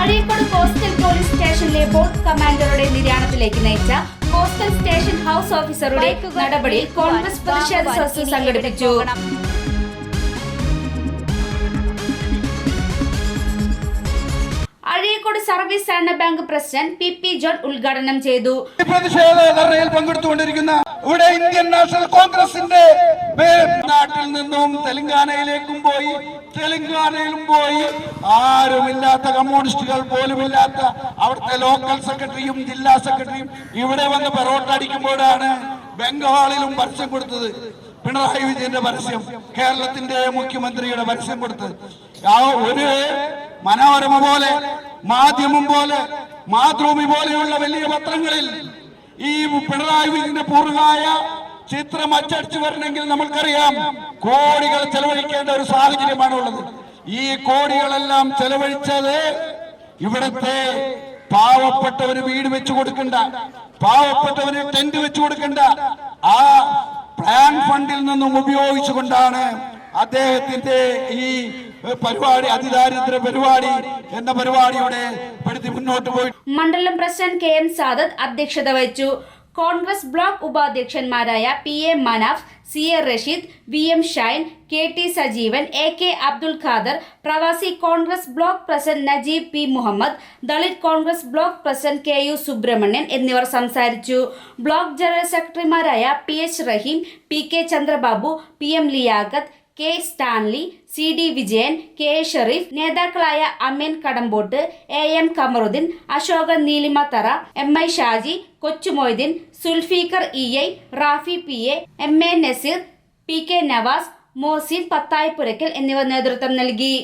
Coastal police സ്റ്റേഷനിലെ boat കമാൻഡറുടെ നിര്യാണത്തിലേക്ക് നയിച്ച കോസ്റ്റൽ സ്റ്റേഷൻ ഹൗസ് ഓഫീസറുടെ നടപടിയിൽ കോൺഗ്രസ് പ്രതിഷേധ സദസ്സ് സംഘടിപ്പിച്ചു. അഴീക്കോട് സർവീസ് സഹകരണ bank president P P John ഉദ്ഘാടനം ചെയ്തു. പ്രതിഷേധ ധർണയിൽ പങ്കെടുത്തുകൊണ്ടിരിക്കുന്ന ഇവിടെ ഇന്ത്യൻ നാഷണൽ കോൺഗ്രസിന്റെ നാട്ടിൽ നിന്നും തെലങ്കാനയിലേക്കും പോയി തെലങ്കാനയിലും പോയി. ആരുമില്ലാത്ത കമ്മ്യൂണിസ്റ്റുകൾ പോലുമില്ലാത്ത അവിടുത്തെ ലോക്കൽ സെക്രട്ടറിയും ജില്ലാ സെക്രട്ടറിയും ഇവിടെ വന്ന് പെറോട്ട അടിക്കുമ്പോഴാണ് ബംഗാളിലും പരസ്യം കൊടുത്തത്. പിണറായി വിജയന്റെ പരസ്യം കേരളത്തിന്റെ മുഖ്യമന്ത്രിയുടെ പരസ്യം കൊടുത്തത്. ആ ഒരു മനോരമ പോലെ മാധ്യമം പോലെ മാതൃഭൂമി പോലെയുള്ള വലിയ പത്രങ്ങളിൽ ഈ പിണറായി വിജയന്റെ പൂർണമായ ചിത്രം അച്ചടിച്ചു വരണമെങ്കിൽ നമുക്കറിയാം കോടികൾ ചെലവഴിക്കേണ്ട ഒരു സാഹചര്യമാണ് ഉള്ളത്. ഈ കോടികളെല്ലാം ചെലവഴിച്ചത് ഇവിടത്തെ പാവപ്പെട്ടവന് വീട് വെച്ചു കൊടുക്കണ്ട പാവപ്പെട്ടവന് ടെന്റ് വെച്ചു കൊടുക്കണ്ട. ആ പ്ലാൻ ഫണ്ടിൽ നിന്നും ഉപയോഗിച്ചുകൊണ്ടാണ് അദ്ദേഹത്തിന്റെ ഈ പരിപാടി അതിദാരിദ്ര്യ പരിപാടി എന്ന പരിപാടിയുടെ പെടുത്തി മുന്നോട്ട് പോയി. മണ്ഡലം പ്രസിഡന്റ് കെ എം സാദത്ത് അധ്യക്ഷത വഹിച്ചു. Congress block ഉപാധ്യക്ഷന്മാരായ P A Manaf C A Rasheed V M Shine K T Sajeevan A K Abdul Khader പ്രവാസി Congress block president Najeeb P Muhammad Dalit Congress block president K U Subrahmanian എന്നിവർ സംസാരിച്ചു. Block general സെക്രട്ടറിമാരായ P H Rahim P K Chandrababu P M Liyakath K Stanley C D Vijayan K Shereef നേതാക്കളായ Ameen Kadampot A M Kamaruddin Ashokan Neelimathara M I Shaji Kochumoideen Sulfiqar E I Rafi P A M A Nazeer P K Navas Mosin Pathayappurakkal എന്നിവർ നേതൃത്വം നൽകി.